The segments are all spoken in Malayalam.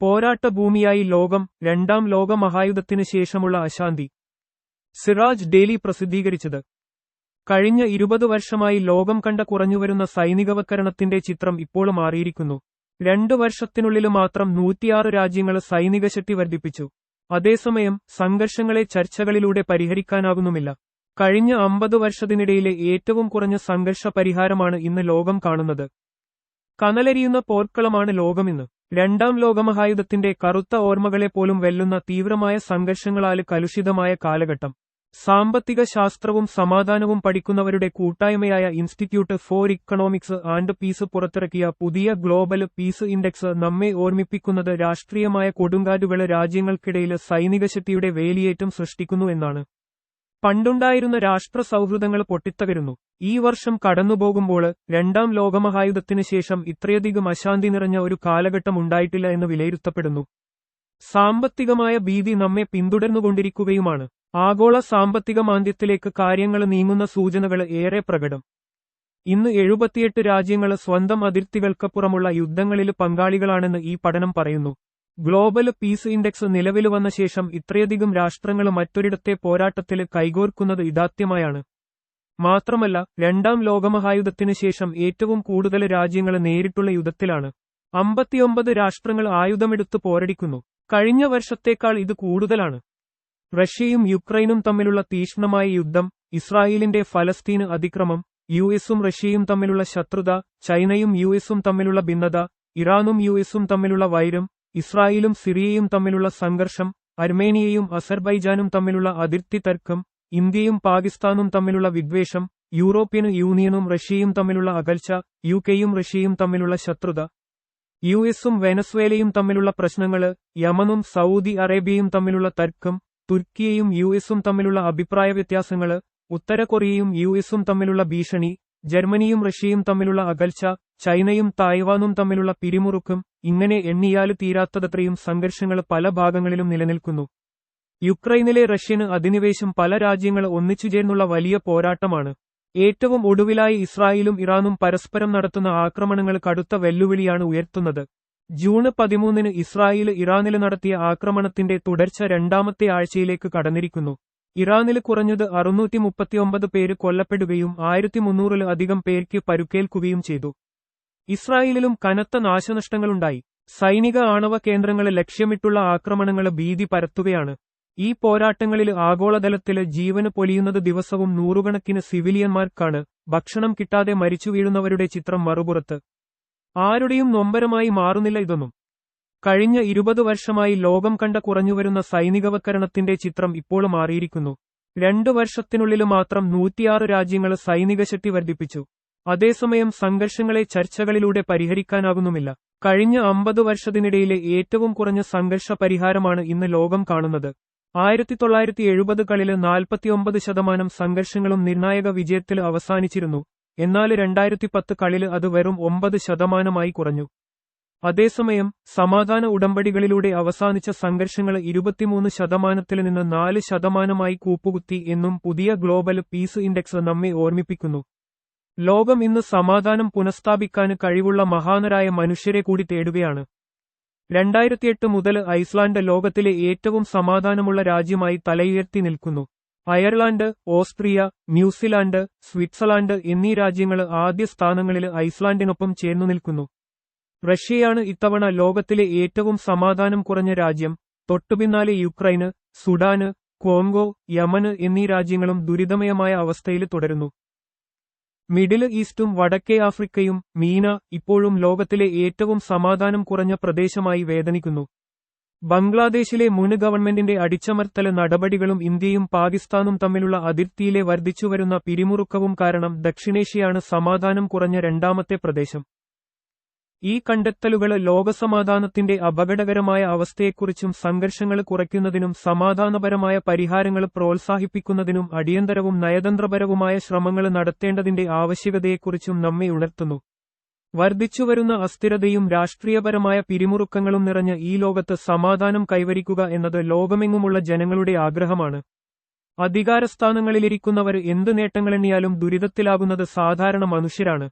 പോരാട്ട ഭൂമിയായി ലോകം രണ്ടാം ലോകമഹായുധത്തിനു ശേഷമുള്ള അശാന്തി. സിറാജ് ഡെയിലി പ്രസിദ്ധീകരിച്ചത്. കഴിഞ്ഞ ഇരുപത് വർഷമായി ലോകം കണ്ട കുറഞ്ഞുവരുന്ന സൈനികവൽക്കരണത്തിന്റെ ചിത്രം ഇപ്പോൾ മാറിയിരിക്കുന്നു. രണ്ടു വർഷത്തിനുള്ളിൽ മാത്രം നൂറ്റിയാറ് രാജ്യങ്ങൾ സൈനിക ശക്തി വർദ്ധിപ്പിച്ചു. അതേസമയം സംഘർഷങ്ങളെ ചർച്ചകളിലൂടെ പരിഹരിക്കാനാകുന്നുമില്ല. കഴിഞ്ഞ അമ്പത് വർഷത്തിനിടയിലെ ഏറ്റവും കുറഞ്ഞ സംഘർഷ പരിഹാരമാണ് ഇന്ന് ലോകം കാണുന്നത്. കനലരിയുന്ന പോർക്കളമാണ് ലോകമിന്ന്. രണ്ടാം ലോകമഹായുധത്തിന്റെ കറുത്ത ഓർമ്മകളെപ്പോലും വെല്ലുന്ന തീവ്രമായ സംഘർഷങ്ങളാൽ കലുഷിതമായ കാലഘട്ടം. സാമ്പത്തിക ശാസ്ത്രവും സമാധാനവും പഠിക്കുന്നവരുടെ കൂട്ടായ്മയായ institute for economics and peace പുറത്തിറക്കിയ പുതിയ ഗ്ലോബൽ പീസ് ഇൻഡെക്സ് നമ്മെ ഓർമ്മിപ്പിക്കുന്നത് രാഷ്ട്രീയമായ കൊടുങ്കാറ്റുകൾ രാജ്യങ്ങൾക്കിടയിൽ സൈനികശക്തിയുടെ വേലിയേറ്റം സൃഷ്ടിക്കുന്നു എന്നാണ്. പണ്ടുണ്ടായിരുന്ന രാഷ്ട്ര സൗഹൃദങ്ങൾ പൊട്ടിത്തകരുന്നു. ഈ വർഷം കടന്നുപോകുമ്പോൾ രണ്ടാം ലോകമഹായുധത്തിനു ശേഷം ഇത്രയധികം അശാന്തി നിറഞ്ഞ ഒരു കാലഘട്ടം ഉണ്ടായിട്ടില്ല എന്ന് വിലയിരുത്തപ്പെടുന്നു. സാമ്പത്തികമായ ഭീതി നമ്മെ പിന്തുടർന്നുകൊണ്ടിരിക്കുകയുമാണ്. ആഗോള സാമ്പത്തിക മാന്ദ്യത്തിലേക്ക് കാര്യങ്ങൾ നീങ്ങുന്ന സൂചനകൾ ഏറെ പ്രകടം. ഇന്ന് എഴുപത്തിയെട്ട് രാജ്യങ്ങൾ സ്വന്തം അതിർത്തികൾക്കപ്പുറമുള്ള യുദ്ധങ്ങളിൽ പങ്കാളികളാണെന്ന് ഈ പഠനം പറയുന്നു. ഗ്ലോബൽ പീസ് ഇൻഡെക്സ് നിലവിൽ വന്ന ശേഷം ഇത്രയധികം രാഷ്ട്രങ്ങൾ മറ്റൊരിടത്തെ പോരാട്ടത്തിൽ കൈകോർക്കുന്നത് ഇതാത്യമായാണ് മാത്രമല്ല രണ്ടാം ലോകമഹായുധത്തിനു ശേഷം ഏറ്റവും കൂടുതൽ രാജ്യങ്ങൾ നേരിട്ടുള്ള യുദ്ധത്തിലാണ്. അമ്പത്തിയൊമ്പത് രാഷ്ട്രങ്ങൾ ആയുധമെടുത്ത് പോരടിക്കുന്നു. കഴിഞ്ഞ വർഷത്തേക്കാൾ ഇത് കൂടുതലാണ്. റഷ്യയും യുക്രൈനും തമ്മിലുള്ള തീക്ഷ്ണമായ യുദ്ധം ഇസ്രായേലിന്റെ ഫലസ്തീന് അതിക്രമം യു എസും റഷ്യയും തമ്മിലുള്ള ശത്രുത ചൈനയും യു എസും തമ്മിലുള്ള ഭിന്നത ഇറാനും യു എസും തമ്മിലുള്ള വൈരം ഇസ്രായേലും സിറിയയും തമ്മിലുള്ള സംഘർഷം അർമേനിയയും അസർബൈജാനും തമ്മിലുള്ള അതിർത്തി തർക്കം ഇന്ത്യയും പാകിസ്ഥാനും തമ്മിലുള്ള വിദ്വേഷം യൂറോപ്യൻ യൂണിയനും റഷ്യയും തമ്മിലുള്ള അകൽച്ച യു കെയും റഷ്യയും തമ്മിലുള്ള ശത്രുത യു എസും വെനസ്വേലയും തമ്മിലുള്ള പ്രശ്നങ്ങൾ യമനും സൗദി അറേബ്യയും തമ്മിലുള്ള തർക്കം തുർക്കിയയും യു എസും തമ്മിലുള്ള അഭിപ്രായ വ്യത്യാസങ്ങൾ ഉത്തര കൊറിയയും യു എസും തമ്മിലുള്ള ഭീഷണി ജർമ്മനിയും റഷ്യയും തമ്മിലുള്ള അകൽച്ച ചൈനയും തായ്വാനും തമ്മിലുള്ള പിരിമുറുക്കം ഇങ്ങനെ എണ്ണിയാൽ തീരാത്തതത്രയും സംഘർഷങ്ങൾ പല ഭാഗങ്ങളിലും നിലനിൽക്കുന്നു. യുക്രൈനിലെ റഷ്യന് അധിനിവേശം പല രാജ്യങ്ങൾ ഒന്നിച്ചുചേർന്നുള്ള വലിയ പോരാട്ടമാണ്. ഏറ്റവും ഒടുവിലായി ഇസ്രായേലും ഇറാനും പരസ്പരം നടത്തുന്ന ആക്രമണങ്ങൾ കടുത്ത വെല്ലുവിളിയാണ് ഉയർത്തുന്നത്. ജൂണ് പതിമൂന്നിന് ഇസ്രായേൽ ഇറാനിൽ നടത്തിയ ആക്രമണത്തിന്റെ തുടർച്ച രണ്ടാമത്തെ ആഴ്ചയിലേക്ക് കടന്നിരിക്കുന്നു. ഇറാനിൽ കുറഞ്ഞത് അറുന്നൂറ്റി മുപ്പത്തിയൊമ്പത് പേര് കൊല്ലപ്പെടുകയും ആയിരത്തി മുന്നൂറിൽ അധികം പേർക്ക് പരുക്കേൽക്കുകയും ചെയ്തു. ഇസ്രായേലിലും കനത്ത നാശനഷ്ടങ്ങളുണ്ടായി. സൈനിക ആണവ കേന്ദ്രങ്ങളെ ലക്ഷ്യമിട്ടുള്ള ആക്രമണങ്ങൾ ഭീതി പരത്തുകയാണ്. ഈ പോരാട്ടങ്ങളിൽ ആഗോളതലത്തിൽ ജീവന് പൊലിയുന്നത് ദിവസവും നൂറുകണക്കിന് സിവിലിയന്മാർക്കാണ്. ഭക്ഷണം കിട്ടാതെ മരിച്ചു വീഴുന്നവരുടെ ചിത്രം മറുപുറത്ത്. ആരുടെയും നൊമ്പരമായി മാറുന്നില്ല ഇതൊന്നും. കഴിഞ്ഞ ഇരുപത് വർഷമായി ലോകം കണ്ട കുറഞ്ഞുവരുന്ന സൈനികവൽക്കരണത്തിന്റെ ചിത്രം ഇപ്പോൾ മാറിയിരിക്കുന്നു. രണ്ടു വർഷത്തിനുള്ളിൽ മാത്രം നൂറ്റിയാറ് രാജ്യങ്ങൾ സൈനിക ശക്തി വർദ്ധിപ്പിച്ചു. അതേസമയം സംഘർഷങ്ങളെ ചർച്ചകളിലൂടെ പരിഹരിക്കാനാകുന്നുമില്ല. കഴിഞ്ഞ അമ്പത് വർഷത്തിനിടയിലെ ഏറ്റവും കുറഞ്ഞ സംഘർഷ പരിഹാരമാണ് ഇന്ന് ലോകം കാണുന്നത്. ആയിരത്തി തൊള്ളായിരത്തി എഴുപതുകളിൽ നാൽപ്പത്തിയൊമ്പത് ശതമാനം സംഘർഷങ്ങളും നിർണായക വിജയത്തിൽ അവസാനിച്ചിരുന്നു. എന്നാൽ രണ്ടായിരത്തി പത്ത് കളിൽ അത് വെറും ഒമ്പത് ശതമാനമായി കുറഞ്ഞു. അതേസമയം സമാധാന ഉടമ്പടികളിലൂടെ അവസാനിച്ച സംഘർഷങ്ങൾ ഇരുപത്തിമൂന്ന് ശതമാനത്തിൽ നിന്ന് നാല് ശതമാനമായി കൂപ്പുകുത്തി എന്നും പുതിയ ഗ്ലോബൽ പീസ് ഇൻഡെക്സ് നമ്മെ ഓർമ്മിപ്പിക്കുന്നു. ലോകം ഇന്ന് സമാധാനം പുനഃസ്ഥാപിക്കാൻ കഴിവുള്ള മഹാനരായ മനുഷ്യരെ കൂടി തേടുകയാണ്. രണ്ടായിരത്തിയെട്ട് മുതൽ ഐസ്ലാൻഡ് ലോകത്തിലെ ഏറ്റവും സമാധാനമുള്ള രാജ്യമായി തലയുയർത്തി നിൽക്കുന്നു. അയർലാൻഡ് ഓസ്ട്രിയ ന്യൂസിലാൻഡ് സ്വിറ്റ്സർലാൻഡ് എന്നീ രാജ്യങ്ങൾ ആദ്യ സ്ഥാനങ്ങളിൽ ഐസ്ലാൻഡിനൊപ്പം ചേർന്നു നിൽക്കുന്നു. റഷ്യയാണ് ഇത്തവണ ലോകത്തിലെ ഏറ്റവും സമാധാനം കുറഞ്ഞ രാജ്യം. തൊട്ടുപിന്നാലെ യുക്രൈന് സുഡാന് കോങ്കോ യമന് എന്നീ രാജ്യങ്ങളും ദുരിതമയമായ അവസ്ഥയിൽ തുടരുന്നു. മിഡിൽ ഈസ്റ്റും വടക്കേ ആഫ്രിക്കയും മീന ഇപ്പോഴും ലോകത്തിലെ ഏറ്റവും സമാധാനം കുറഞ്ഞ പ്രദേശമായി വേദനിക്കുന്നു. ബംഗ്ലാദേശിലെ മുൻ ഗവൺമെന്റിന്റെ അടിച്ചമർത്തല നടപടികളും ഇന്ത്യയും പാകിസ്ഥാനും തമ്മിലുള്ള അതിർത്തിയിലെ വർദ്ധിച്ചുവരുന്ന പിരിമുറുക്കവും കാരണം ദക്ഷിണേഷ്യയാണ് സമാധാനം കുറഞ്ഞ രണ്ടാമത്തെ പ്രദേശം. ഈ കണ്ടെത്തലുകൾ ലോകസമാധാനത്തിന്റെ അപകടകരമായ അവസ്ഥയെക്കുറിച്ചും സംഘർഷങ്ങൾ കുറയ്ക്കുന്നതിനും സമാധാനപരമായ പരിഹാരങ്ങൾ പ്രോത്സാഹിപ്പിക്കുന്നതിനും അടിയന്തരവും നയതന്ത്രപരവുമായ ശ്രമങ്ങൾ നടത്തേണ്ടതിന്റെ ആവശ്യകതയെക്കുറിച്ചും നമ്മെ ഉണർത്തുന്നു. വർദ്ധിച്ചുവരുന്ന അസ്ഥിരതയും രാഷ്ട്രീയപരമായ പിരിമുറുക്കങ്ങളും നിറഞ്ഞ ഈ ലോകത്ത് സമാധാനം കൈവരിക്കുക എന്നത് ലോകമെങ്ങുമുള്ള ജനങ്ങളുടെ ആഗ്രഹമാണ്. അധികാരസ്ഥാനങ്ങളിലിരിക്കുന്നവർ എന്ത് നേട്ടങ്ങളെണ്ണിയാലും ദുരിതത്തിലാകുന്നത് സാധാരണ മനുഷ്യരാണ്.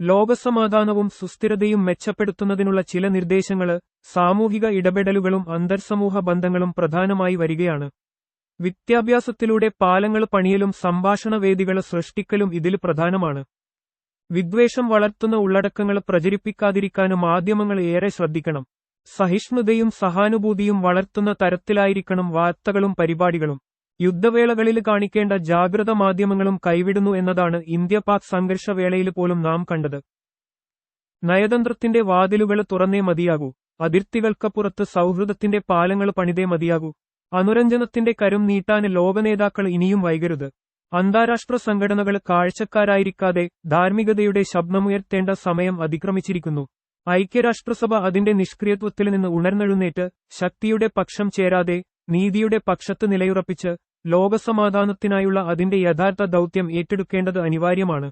ലോകസമാധാനവും സുസ്ഥിരതയും മെച്ചപ്പെടുത്തുന്നതിനുള്ള ചില നിർദ്ദേശങ്ങൾ സാമൂഹിക ഇടപെടലുകളും അന്തർസമൂഹ ബന്ധങ്ങളും പ്രധാനമായി വരികയാണ്. വിദ്യാഭ്യാസത്തിലൂടെ പാലങ്ങൾ പണിയലും സംഭാഷണ വേദികൾ സൃഷ്ടിക്കലും ഇതിൽ പ്രധാനമാണ്. വിദ്വേഷം വളർത്തുന്ന ഉള്ളടക്കങ്ങൾ പ്രചരിപ്പിക്കാതിരിക്കാനും മാധ്യമങ്ങൾ ഏറെ ശ്രദ്ധിക്കണം. സഹിഷ്ണുതയും സഹാനുഭൂതിയും വളർത്തുന്ന തരത്തിലായിരിക്കണം വാർത്തകളും പരിപാടികളും. യുദ്ധവേളകളിൽ കാണിക്കേണ്ട ജാഗ്രത മാധ്യമങ്ങളും കൈവിടുന്നു എന്നതാണ് ഇന്ത്യ പാക് സംഘർഷവേളയിൽ പോലും നാം കണ്ടത്. നയതന്ത്രത്തിന്റെ വാതിലുകൾ തുറന്നേ മതിയാകൂ. അതിർത്തികൾക്കപ്പുറത്ത് സൗഹൃദത്തിന്റെ പാലങ്ങൾ പണിതേ മതിയാകൂ. അനുരഞ്ജനത്തിന്റെ കരും നീട്ടാൻ ലോകനേതാക്കൾ ഇനിയും വൈകരുത്. അന്താരാഷ്ട്ര സംഘടനകൾ കാഴ്ചക്കാരായിരിക്കാതെ ധാർമ്മികതയുടെ ശബ്ദമുയർത്തേണ്ട സമയം അതിക്രമിച്ചിരിക്കുന്നു. ഐക്യരാഷ്ട്രസഭ അതിന്റെ നിഷ്ക്രിയത്വത്തിൽ നിന്ന് ഉണർന്നെഴുന്നേറ്റ് ശക്തിയുടെ പക്ഷം ചേരാതെ നീതിയുടെ പക്ഷത്ത് നിലയുറപ്പിച്ച് ലോകസമാധാനത്തിനായുള്ള അതിന്റെ യഥാർത്ഥ ദൗത്യം ഏറ്റെടുക്കേണ്ടത് അനിവാര്യമാണ്.